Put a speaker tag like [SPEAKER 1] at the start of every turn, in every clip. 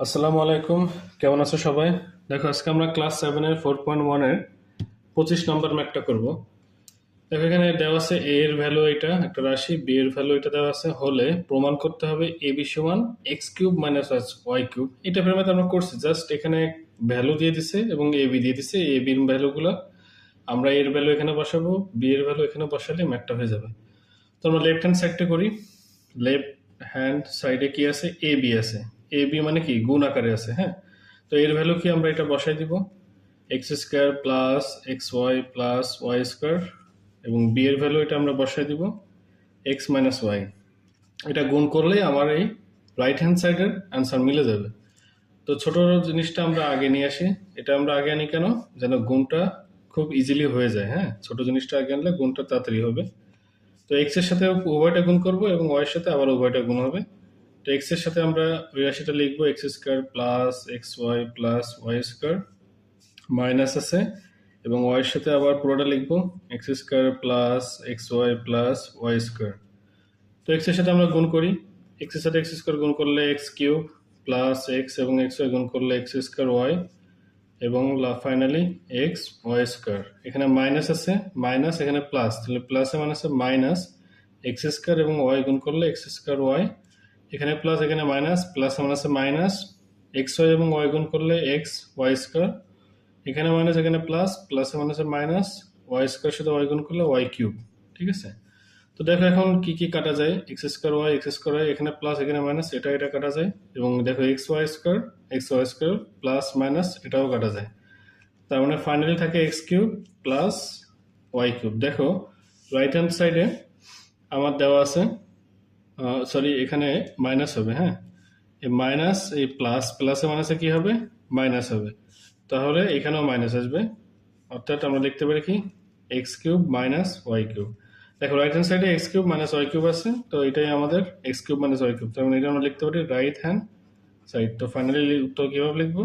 [SPEAKER 1] আসসালামু আলাইকুম। কেমন আছো সবাই? দেখো, আজকে আমরা ক্লাস সেভেনের ফোর পয়েন্ট ওয়ানের পঁচিশ নম্বর ম্যাথটা করব। দেখো, এখানে দেওয়া আছে এ এর ভ্যালু এটা, একটা রাশি বি এর ভ্যালু এটা দেওয়া আছে। হলে প্রমাণ করতে হবে এ বি সমান x cube minus y cube এটা প্রেমাতে আমরা করছি জাস্ট এখানে ভ্যালু দিয়ে দিছে এবং এ বি দিয়ে দিছে। এ বির ভ্যালুগুলো আমরা এর ভ্যালু এখানে বসাবো বি এর ভ্যালু এখানে বসালে ম্যাথটা হয়ে যাবে। তো আমরা লেফট হ্যান্ড সাইডটা করি। লেফট হ্যান্ড সাইডে কি আছে? এ বি আছে। এ বি মানে কি? গুণ আকারে আছে হ্যাঁ? তো এর ভ্যালু কি আমরা এটা বসাই দিব? X square plus x y plus y square এবং বি এর ভ্যালু এটা আমরা বসাই দিব এক্স মাইনাস ওয়াই এটা গুণ করলেই আমার এই রাইট হ্যান্ড সাইডের অ্যান্সার মিলে যাবে। তো ছোট জিনিসটা আমরা আগে নিয়ে আসি। এটা আমরা আগে আনি কেন? যেন গুণটা খুব ইজিলি হয়ে যায় হ্যাঁ? ছোট জিনিসটা আগে আনলে গুণটা তাড়াতাড়ি হবে। তো এক্সের সাথে উভয়টা গুণ করব এবং ওয়াই এর সাথে আবার উভয়টা গুণ হবে। তো এক্সের সাথে আমরা ওই রাশিটা লিখব x square plus x y plus y square minus আছে, এবং ওয়াই এর সাথে আবার পুরোটা লিখব x square plus x y plus y square তো এক্সের সাথে আমরা গুণ করি এক্সের সাথে এক্স স্কোয়ার গুণ করলে এক্স কিউব প্লাস এক্স এবং এক্স ওয়াই গুণ করলে এক্স স্কোয়ার ওয়াই এবং ফাইনালি এক্স ওয়াই স্কোয়ার এখানে মাইনাস আছে মাইনাস এখানে প্লাস তাহলে প্লাসে আছে মাইনাস এক্স স্কোয়ার এবং ওয়াই গুণ করলে এক্স স্কোয়ার ওয়াই এখানে প্লাস এখানে মাইনাস প্লাস আছে মাইনাস এক্স ওয়াই এবং ওয়াই গুণ করলে এক্স ওয়াই স্কোয়ার এখানে মাইনাস এখানে প্লাস প্লাস আছে মাইনাস ওয়াই স্কোয়ার সাথে ওয়াই গুণ করলে ওয়াই কিউব ঠিক আছে? তো দেখো এখন কি কি কাটা যায়? X square y x square y এখানে প্লাস এখানে মাইনাস এটা এটা কাটা যায়। এবং দেখো x y square x y square plus minus এটাও কাটা যায়। তার মানে ফাইনালি থাকে x cube plus y cube দেখো রাইট হ্যান্ড সাইডে আমার দেওয়া আছে সরি এখানে মাইনাস হবে হ্যাঁ? এই মাইনাস এই প্লাস প্লাসে মাইনাসে কি হবে? মাইনাস হবে। তাহলে এখানেও মাইনাস আসবে। অর্থাৎ আমরা লিখতে পারি কি? X cube minus y cube দেখো রাইট হ্যান্ড সাইডে x cube minus y cube আছে, তো এটাই আমাদের x cube minus y cube তার মানে এটা আমরা লিখতে পারি রাইট হ্যান্ড সাইড তো ফাইনালি উত্তর কীভাবে লিখব?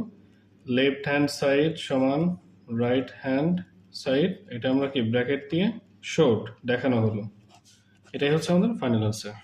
[SPEAKER 1] লেফট হ্যান্ড সাইড সমান রাইট হ্যান্ড সাইড এটা আমরা কি ব্র্যাকেট দিয়ে শর্ট দেখানো হলো। এটাই হচ্ছে আমাদের ফাইনাল আনসার